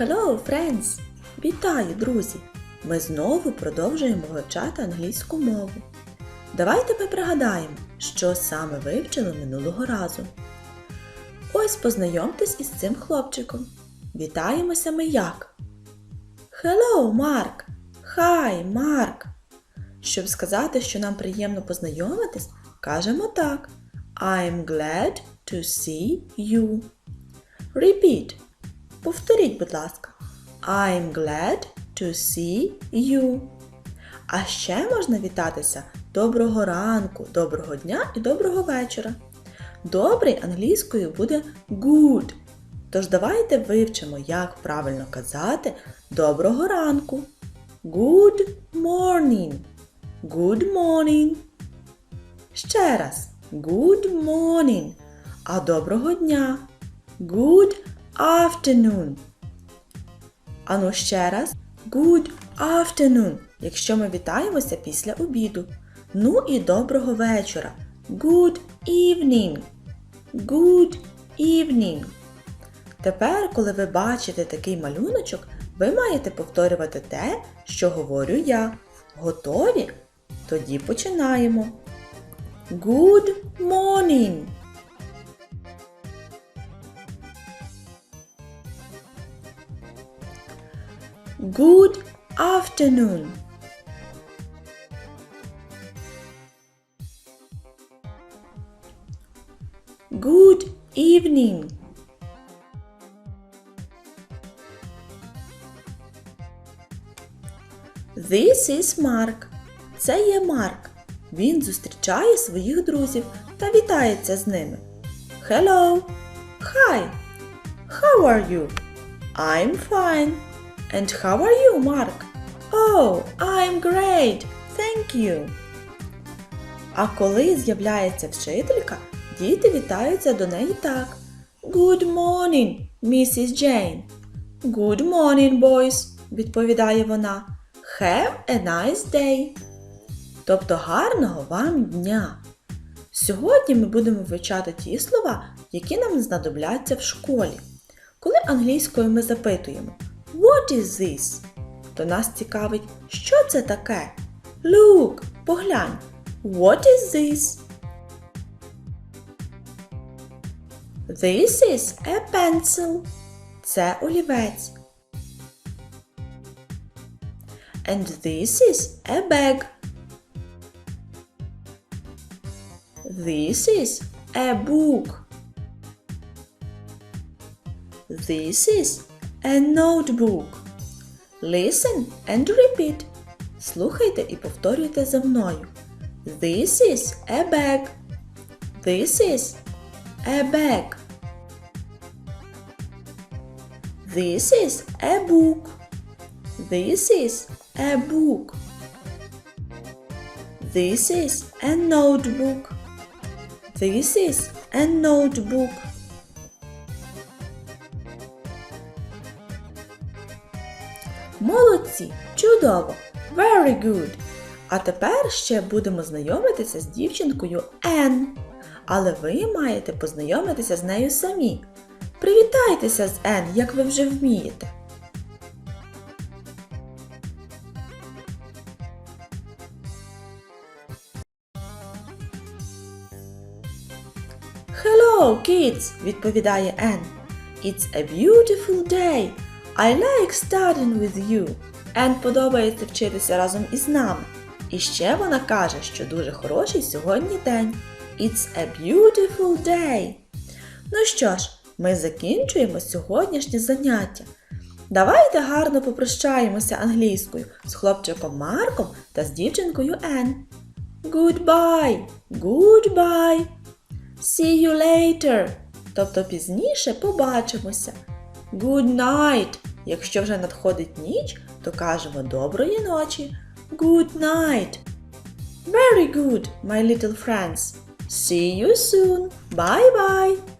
Hello, friends! Вітаю, друзі! Ми знову продовжуємо вивчати англійську мову. Давайте ми пригадаємо, що саме вивчили минулого разу. Ось познайомтесь із цим хлопчиком. Вітаємося ми як? Hello, Марк! Hi, Марк! Щоб сказати, що нам приємно познайомитись, кажемо так. I'm glad to see you. Repeat. Повторіть, будь ласка. I'm glad to see you. А ще можна вітатися доброго ранку, доброго дня і доброго вечора. Добрий англійською буде good. Тож давайте вивчимо, як правильно казати доброго ранку. Good morning. Good morning. Ще раз. Good morning. А доброго дня. Good afternoon. Ану ще раз. Good afternoon, якщо ми вітаємося після обіду. Ну і доброго вечора. Good evening. Good evening. Тепер, коли ви бачите такий малюночок, ви маєте повторювати те, що говорю я. Готові? Тоді починаємо. Good morning. Good afternoon. Good evening. This is Mark. Це є Марк. Він зустрічає своїх друзів та вітається з ними. Hello. Hi. How are you? I'm fine. And how are you, Mark? Oh, I'm great. Thank you. А коли з'являється вчителька, діти вітаються до неї так. Good morning, Mrs. Jane. Good morning, boys, відповідає вона. Have a nice day. Тобто гарного вам дня. Сьогодні ми будемо вивчати ті слова, які нам знадобляться в школі. Коли англійською ми запитуємо What is this? То нас цікавить, що це таке? Look, поглянь. What is this? This is a pencil. Це олівець. And this is a bag. This is a book. This is a notebook. Listen and repeat. Слухайте і повторюйте за мною. This is a bag. This is a bag. This is a book. This is a book. This is a notebook. This is a notebook. Молодці! Чудово! Very good! А тепер ще будемо знайомитися з дівчинкою N. Але ви маєте познайомитися з нею самі. Привітайтеся з N, як ви вже вмієте. Hello, kids! відповідає N. It's a beautiful day. I like studying with you. Ен подобається вчитися разом із нами. І ще вона каже, що дуже хороший сьогодні день. It's a beautiful day. Ну що ж, ми закінчуємо сьогоднішнє заняття. Давайте гарно попрощаємося англійською з хлопчиком Марком та з дівчинкою Ен. Goodbye! Goodbye! See you later! Тобто пізніше побачимося. Good night! Якщо вже надходить ніч, то кажемо доброї ночі. Good night. Very good, my little friends. See you soon. Bye bye.